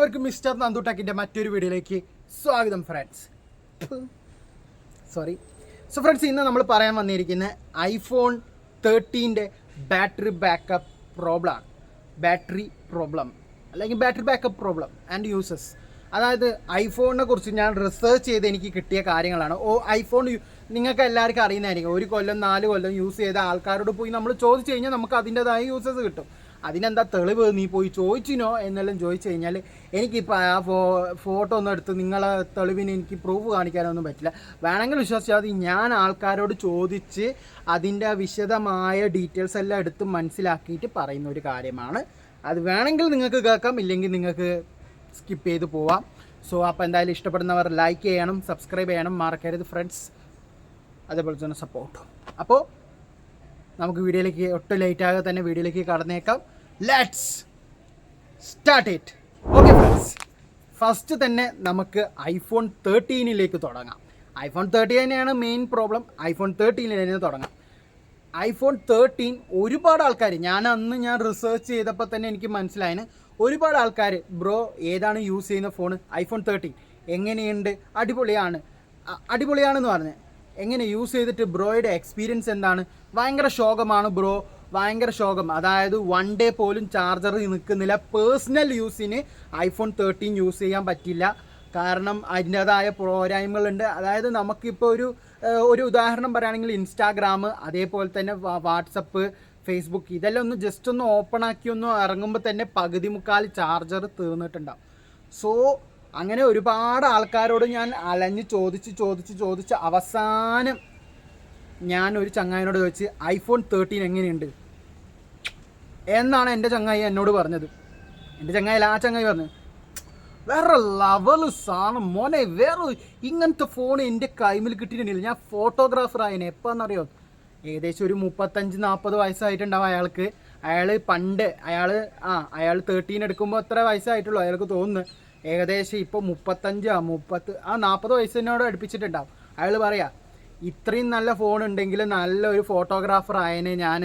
എല്ലാവർക്കും മിസ്റ്റർ നന്ദു ടെക്കിന്റെ മറ്റൊരു വീഡിയോയിലേക്ക് സ്വാഗതം ഫ്രണ്ട്സ് സോറി സോ ഫ്രണ്ട്സ് ഇന്ന് നമ്മൾ പറയാൻ വന്നിരിക്കുന്ന ഐഫോൺ തേർട്ടീന്റെ ബാറ്ററി ബാക്കപ്പ് പ്രോബ്ലമാണ് ബാറ്ററി പ്രോബ്ലം അല്ലെങ്കിൽ battery backup problem and uses അതായത് ഐഫോണിനെ കുറിച്ച് ഞാൻ റിസർച്ച് ചെയ്ത് എനിക്ക് കിട്ടിയ കാര്യങ്ങളാണ്. ഓ ഐഫോൺ നിങ്ങൾക്ക് എല്ലാവർക്കും അറിയുന്നതായിരിക്കും. ഒരു കൊല്ലം നാല് കൊല്ലം യൂസ് ചെയ്ത ആൾക്കാരോട് പോയി നമ്മൾ ചോദിച്ചു കഴിഞ്ഞാൽ നമുക്ക് അതിന്റെതായ യൂസസ് കിട്ടും. അതിനെന്താ തെളിവ്? നീ പോയി ചോദിച്ചിനോ? എന്നെല്ലാം ചോദിച്ചു കഴിഞ്ഞാൽ എനിക്കിപ്പോൾ ആ ഫോ ഫോട്ടോ ഒന്നും എടുത്ത് നിങ്ങളെ തെളിവിന് എനിക്ക് പ്രൂഫ് കാണിക്കാനൊന്നും പറ്റില്ല. വേണമെങ്കിൽ വിശ്വസിച്ചാൽ മതി. ഞാൻ ആൾക്കാരോട് ചോദിച്ച് അതിന്റെ വിശദമായ ഡീറ്റെയിൽസ് എല്ലാം എടുത്ത് മനസ്സിലാക്കിയിട്ട് പറയുന്ന ഒരു കാര്യമാണ്. അത് വേണമെങ്കിൽ നിങ്ങൾക്ക് കേൾക്കാം. ഇല്ലെങ്കിൽ നിങ്ങൾക്ക് സ്കിപ്പ് ചെയ്ത് പോവാം. സോ അപ്പോൾ എന്തായാലും ഇഷ്ടപ്പെടുന്നവർ ലൈക്ക് ചെയ്യണം സബ്സ്ക്രൈബ് ചെയ്യണം. മറക്കരുത് ഫ്രണ്ട്സ് അതേപോലെ തന്നെ സപ്പോർട്ടും അപ്പോൾ നമുക്ക് വീഡിയോയിലേക്ക് ഒട്ടും ലേറ്റ് ആകാതെ തന്നെ വീഡിയോയിലേക്ക് കടന്നേക്കാം. Let's start it okay friends first തന്നെ നമുക്ക് ഐഫോൺ തേർട്ടീനിലേക്ക് തുടങ്ങാം. ഐഫോൺ തേർട്ടി തന്നെയാണ് മെയിൻ പ്രോബ്ലം ഐഫോൺ തേർട്ടീനിൽ തന്നെ തുടങ്ങാം. ഐഫോൺ തേർട്ടീൻ ഒരുപാട് ആൾക്കാർ ഞാൻ അന്ന് ഞാൻ റിസർച്ച് ചെയ്തപ്പോൾ തന്നെ എനിക്ക് മനസ്സിലായത് ഒരുപാട് ആൾക്കാർ ബ്രോ ഏതാണ് യൂസ് ചെയ്യുന്ന ഫോൺ ഐഫോൺ തേർട്ടീൻ എങ്ങനെയുണ്ട്? അടിപൊളിയാണ്. അടിപൊളിയാണെന്ന് പറഞ്ഞ്. എങ്ങനെ യൂസ് ചെയ്തിട്ട് ബ്രോയുടെ എക്സ്പീരിയൻസ് എന്താണ്? ഭയങ്കര ശോകമാണ് ബ്രോ. ഭയങ്കര ശോകം. അതായത് വൺ ഡേ പോലും ചാർജർ നിൽക്കുന്നില്ല. പേഴ്സണൽ യൂസിന് ഐഫോൺ തേർട്ടീൻ യൂസ് ചെയ്യാൻ പറ്റില്ല. കാരണം അതിന്റെതായ പോരായ്മകളുണ്ട്. അതായത് നമുക്കിപ്പോൾ ഒരു ഒരു ഉദാഹരണം പറയുകയാണെങ്കിൽ ഇൻസ്റ്റാഗ്രാം അതേപോലെ തന്നെ വാട്സപ്പ് ഫേസ്ബുക്ക് ഇതെല്ലാം ഒന്ന് ജസ്റ്റ് ഒന്ന് ഓപ്പൺ ആക്കി ഒന്ന് ഇറങ്ങുമ്പോൾ തന്നെ പകുതി മുക്കാൽ ചാർജർ തീർന്നിട്ടുണ്ടാവും. സോ അങ്ങനെ ഒരുപാട് ആൾക്കാരോട് ഞാൻ അലഞ്ഞ് ചോദിച്ച് ചോദിച്ച് ചോദിച്ച് അവസാനം ഞാൻ ഒരു ചങ്ങായിനോട് ചോദിച്ച് ഐഫോൺ തേർട്ടീൻ എങ്ങനെയുണ്ട്? എന്നാണ് എന്റെ ചങ്ങായി എന്നോട് പറഞ്ഞത്. എന്റെ ചങ്ങായി ആ ചങ്ങായി പറഞ്ഞു വേറെ ലെവൽ സാധനം മോനെ വേറെ ഇങ്ങനത്തെ ഫോൺ എന്റെ കൈമിൽ കിട്ടിയിട്ടുണ്ടെങ്കിൽ ഞാൻ ഫോട്ടോഗ്രാഫർ ആയതിനെ എപ്പോന്നറിയോ? ഏകദേശം ഒരു മുപ്പത്തഞ്ച് നാൽപ്പത് വയസ്സായിട്ടുണ്ടാവും അയാൾക്ക്. അയാൾ പണ്ട് അയാൾ ആ അയാൾ തേർട്ടീൻ എടുക്കുമ്പോൾ എത്ര വയസ്സായിട്ടുള്ളൂ അയാൾക്ക് തോന്നുന്നു. ഏകദേശം ഇപ്പോൾ മുപ്പത്തഞ്ചോ മുപ്പത്ത് ആ നാൽപ്പത് വയസ്സിനോട് അടുപ്പിച്ചിട്ടുണ്ടാവും. അയാൾ പറയാ ഇത്രയും നല്ല ഫോൺ ഉണ്ടെങ്കിൽ നല്ലൊരു ഫോട്ടോഗ്രാഫർ ആയനെ ഞാൻ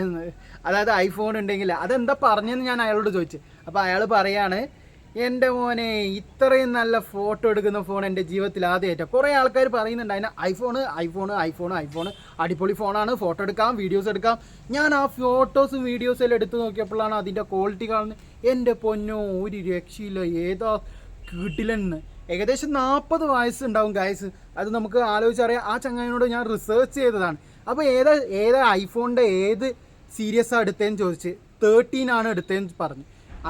അതായത് ഐഫോൺ ഉണ്ടെങ്കിൽ അതെന്താ പറഞ്ഞെന്ന് ഞാൻ അയാളോട് ചോദിച്ചു. അപ്പോൾ അയാൾ പറയാണ് എന്റെ മോനെ ഇത്രയും നല്ല ഫോട്ടോ എടുക്കുന്ന ഫോൺ എന്റെ ജീവിതത്തിൽ ആദ്യമായിട്ടാണ് കുറേ ആൾക്കാർ പറയുന്നുണ്ട് അതിന് ഐഫോൺ ഐഫോണ് ഐഫോൺ ഐഫോൺ അടിപൊളി ഫോണാണ് ഫോട്ടോ എടുക്കാം വീഡിയോസ് എടുക്കാം. ഞാൻ ആ ഫോട്ടോസും വീഡിയോസും എല്ലാം എടുത്ത് നോക്കിയപ്പോഴാണ് അതിന്റെ ക്വാളിറ്റി കാണുന്നത്. എന്റെ പൊന്നോ ഒരു രക്ഷയില്ല. ഏതാ കിട്ടില്ലെന്ന് ഏകദേശം നാൽപ്പത് വയസ്സുണ്ടാവും ഗായസ് അത് നമുക്ക് ആലോചിച്ചറിയാം. ആ ചങ്ങായിനോട് ഞാൻ റിസർച്ച് ചെയ്തതാണ്. അപ്പോൾ ഏതാ ഏതാ ഐഫോണിന്റെ ഏത് സീരിയസാണ് എടുത്തതെന്ന് ചോദിച്ച് തേർട്ടീൻ ആണ് എടുത്തതെന്ന് പറഞ്ഞു.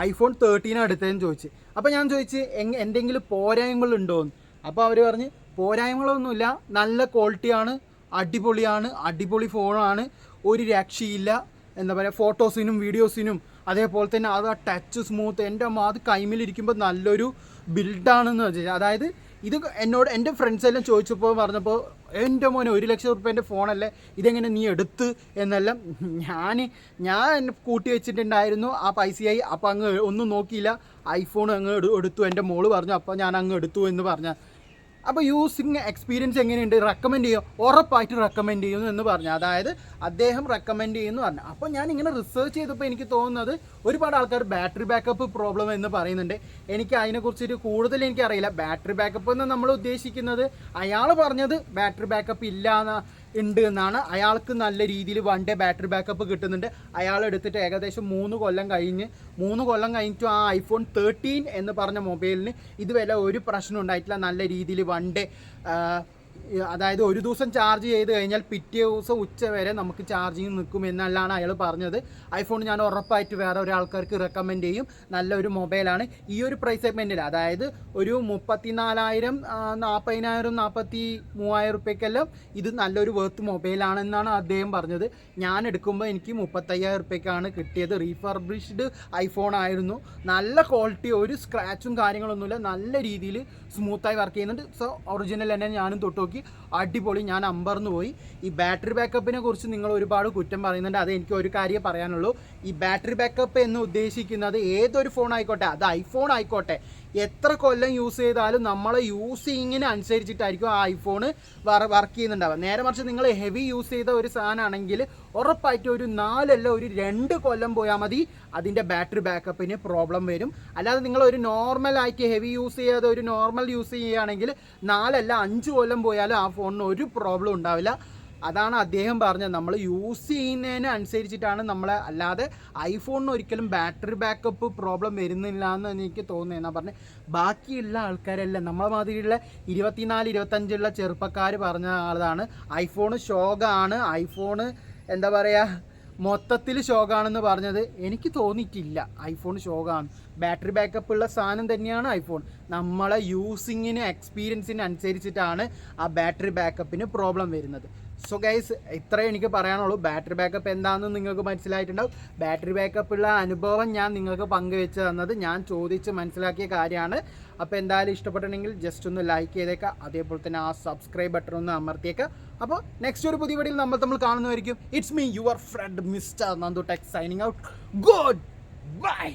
ഐഫോൺ തേർട്ടീൻ എടുത്തതെന്ന് ചോദിച്ച്. അപ്പോൾ ഞാൻ ചോദിച്ച് എങ് എന്തെങ്കിലും പോരായ്മകളുണ്ടോയെന്ന് അപ്പോൾ അവർ പറഞ്ഞ് പോരായ്മകളൊന്നുമില്ല. നല്ല ക്വാളിറ്റിയാണ് അടിപൊളിയാണ് അടിപൊളി ഫോണാണ് ഒരു രക്ഷയില്ല. എന്താ പറയുക ഫോട്ടോസിനും വീഡിയോസിനും അതേപോലെ തന്നെ അത് ആ ടച്ച് സ്മൂത്ത് എന്റെ അമ്മ അത് കൈമിലിരിക്കുമ്പോൾ നല്ലൊരു ബിൽഡാണെന്ന് വെച്ചാൽ അതായത് ഇത് എന്നോട് എന്റെ ഫ്രണ്ട്സ് എല്ലാം ചോദിച്ചപ്പോൾ പറഞ്ഞപ്പോൾ എന്റെ മോനെ ഒരു ലക്ഷം റുപ്യേന്റെ ഫോണല്ലേ ഇതെങ്ങനെ നീ എടുത്ത്? എന്നെല്ലാം ഞാൻ ഞാൻ കൂട്ടി വെച്ചിട്ടുണ്ടായിരുന്നു. ആ പൈസ ആയി അപ്പോൾ അങ്ങ് ഒന്നും നോക്കിയില്ല. ഐഫോൺ അങ്ങ് എടുത്തു. എന്റെ മോൾ പറഞ്ഞു അപ്പോൾ ഞാൻ അങ്ങ് എടുത്തു എന്ന് പറഞ്ഞ അപ്പോൾ യൂസിങ് എക്സ്പീരിയൻസ് എങ്ങനെയുണ്ട്? റെക്കമെൻഡ് ചെയ്യും? ഉറപ്പായിട്ട് റെക്കമെൻഡ് ചെയ്യുന്നു എന്ന് പറഞ്ഞു. അതായത് അദ്ദേഹം റെക്കമെൻഡ് ചെയ്യുന്നു പറഞ്ഞു. അപ്പോൾ ഞാൻ ഇങ്ങനെ റിസർച്ച് ചെയ്തപ്പോൾ എനിക്ക് തോന്നുന്നത് ഒരുപാട് ആൾക്കാർ ബാറ്ററി ബാക്കപ്പ് പ്രോബ്ലം എന്ന് പറയുന്നുണ്ട്. എനിക്ക് അതിനെക്കുറിച്ചിട്ട് കൂടുതൽ എനിക്കറിയില്ല ബാറ്ററി ബാക്കപ്പ് എന്ന് നമ്മൾ ഉദ്ദേശിക്കുന്നത് അയാൾ പറഞ്ഞത് ബാറ്ററി ബാക്കപ്പ് ഇല്ല ഉണ്ട് എന്നാണ്. അയാൾക്ക് നല്ല രീതിയിൽ വൺ ഡേ ബാറ്ററി ബാക്കപ്പ് കിട്ടുന്നുണ്ട്. അയാൾ എടുത്തിട്ട് ഏകദേശം മൂന്ന് കൊല്ലം കഴിഞ്ഞ് മൂന്ന് കൊല്ലം കഴിഞ്ഞിട്ടും ആ ഐഫോൺ തേർട്ടീൻ എന്ന് പറഞ്ഞ മൊബൈലിന് ഇതുവരെ ഒരു പ്രശ്നം ഉണ്ടായിട്ടില്ല. നല്ല രീതിയിൽ വൺ ഡേ അതായത് ഒരു ദിവസം ചാർജ് ചെയ്ത് കഴിഞ്ഞാൽ പിറ്റേ ദിവസം ഉച്ച വരെ നമുക്ക് ചാർജിങ് നിൽക്കും എന്നല്ലാണ് അയാൾ പറഞ്ഞത്. ഐഫോൺ ഞാൻ ഉറപ്പായിട്ട് വേറെ ഒരാൾക്കാർക്ക് റെക്കമെൻഡ് ചെയ്യും. നല്ലൊരു മൊബൈലാണ് ഈ ഒരു പ്രൈസ് സെഗ്മെന്റിൽ അതായത് ഒരു മുപ്പത്തിനാലായിരം നാൽപ്പതിനായിരം നാൽപ്പത്തി മൂവായിരം റുപ്യക്കെല്ലാം ഇത് നല്ലൊരു വേർത്ത് മൊബൈലാണെന്നാണ് അദ്ദേഹം പറഞ്ഞത്. ഞാൻ എടുക്കുമ്പോൾ എനിക്ക് മുപ്പത്തയ്യായിരം റുപ്യക്കാണ് കിട്ടിയത്. റീഫർബിഷ്ഡ് ഐഫോൺ ആയിരുന്നു. നല്ല ക്വാളിറ്റി ഒരു സ്ക്രാച്ചും കാര്യങ്ങളൊന്നുമില്ല. നല്ല രീതിയിൽ സ്മൂത്തായി വർക്ക് ചെയ്യുന്നുണ്ട്. സോ ഒറിജിനൽ തന്നെ ഞാനും തൊട്ട് നോക്കി. അടിപൊളി. ഞാൻ അമ്പർന്ന് പോയി. ഈ ബാറ്ററി ബാക്കപ്പിനെ കുറിച്ച് നിങ്ങൾ ഒരുപാട് കുറ്റം പറയുന്നുണ്ട്. അത് എനിക്ക് ഒരു കാര്യം പറയാനുള്ളൂ. ഈ ബാറ്ററി ബാക്കപ്പ് എന്ന് ഉദ്ദേശിക്കുന്നത് ഏതൊരു ഫോൺ ആയിക്കോട്ടെ അത് ഐഫോൺ ആയിക്കോട്ടെ എത്ര കൊല്ലം യൂസ് ചെയ്താലും നമ്മളെ യൂസിങ്ങിന് അനുസരിച്ചിട്ടായിരിക്കും ആ ഐഫോൺ വർക്ക് ചെയ്യുന്നുണ്ടാവുക. നേരെ മറിച്ച് നിങ്ങൾ ഹെവി യൂസ് ചെയ്ത ഒരു സാധനമാണെങ്കിൽ ഉറപ്പായിട്ടും ഒരു നാലല്ല ഒരു രണ്ട് കൊല്ലം പോയാൽ മതി. അതിന്റെ ബാറ്ററി ബാക്കപ്പിന് പ്രോബ്ലം വരും. അല്ലാതെ നിങ്ങൾ ഒരു നോർമൽ ആയിട്ട് ഹെവി യൂസ് ചെയ്യാതെ ഒരു നോർമൽ യൂസ് ചെയ്യുകയാണെങ്കിൽ നാലല്ല അഞ്ച് കൊല്ലം പോയാലും ആ ഫോണിന് ഒരു പ്രോബ്ലം ഉണ്ടാവില്ല. അതാണ് അദ്ദേഹം പറഞ്ഞത്. നമ്മൾ യൂസ് ചെയ്യുന്നതിന് അനുസരിച്ചിട്ടാണ് നമ്മൾ അല്ലാതെ ഐഫോണിന് ഒരിക്കലും ബാറ്ററി ബാക്കപ്പ് പ്രോബ്ലം വരുന്നില്ല എന്ന് എനിക്ക് തോന്നുന്നത് എന്നാ ബാക്കിയുള്ള ആൾക്കാരെല്ലാം നമ്മളെ മാതിരിയുള്ള ഇരുപത്തിനാല് ഇരുപത്തഞ്ചുള്ള ചെറുപ്പക്കാർ പറഞ്ഞ ആളാണ്. ഐഫോണ് ഷോഗാണ് ഐഫോണ് എന്താ പറയുക മൊത്തത്തിൽ ഷോക്കാണെന്ന് പറഞ്ഞത് എനിക്ക് തോന്നിയിട്ടില്ല. ഐഫോൺ ഷോക്കാണ് ബാറ്ററി ബാക്കപ്പ് ഉള്ള സാധനം തന്നെയാണ് ഐഫോൺ നമ്മളെ യൂസിങ്ങിന് എക്സ്പീരിയൻസിന് അനുസരിച്ചിട്ടാണ് ആ ബാറ്ററി ബാക്കപ്പിന് പ്രോബ്ലം വരുന്നത്. സോ ഗൈസ് ഇത്രയും എനിക്ക് പറയാനുള്ളൂ. ബാറ്ററി ബാക്കപ്പ് എന്താണെന്ന് നിങ്ങൾക്ക് മനസ്സിലായിട്ടുണ്ടാവും. ബാറ്ററി ബാക്കപ്പ് ഉള്ള അനുഭവം ഞാൻ നിങ്ങൾക്ക് പങ്കുവെച്ച് തന്നത്. ഞാൻ ചോദിച്ച് മനസ്സിലാക്കിയ കാര്യമാണ്. അപ്പോൾ എന്തായാലും ഇഷ്ടപ്പെട്ടിട്ടുണ്ടെങ്കിൽ ജസ്റ്റ് ഒന്ന് ലൈക്ക് ചെയ്തേക്കുക അതേപോലെ തന്നെ ആ സബ്സ്ക്രൈബ് ബട്ടൺ ഒന്ന് അമർത്തിയേക്കുക അപ്പോൾ നെക്സ്റ്റ് ഒരു പുതിയ വീഡിയോയിൽ നമ്മൾ നമ്മൾ കാണുന്നതായിരിക്കും. It's me your friend mister Nandu tech signing out good bye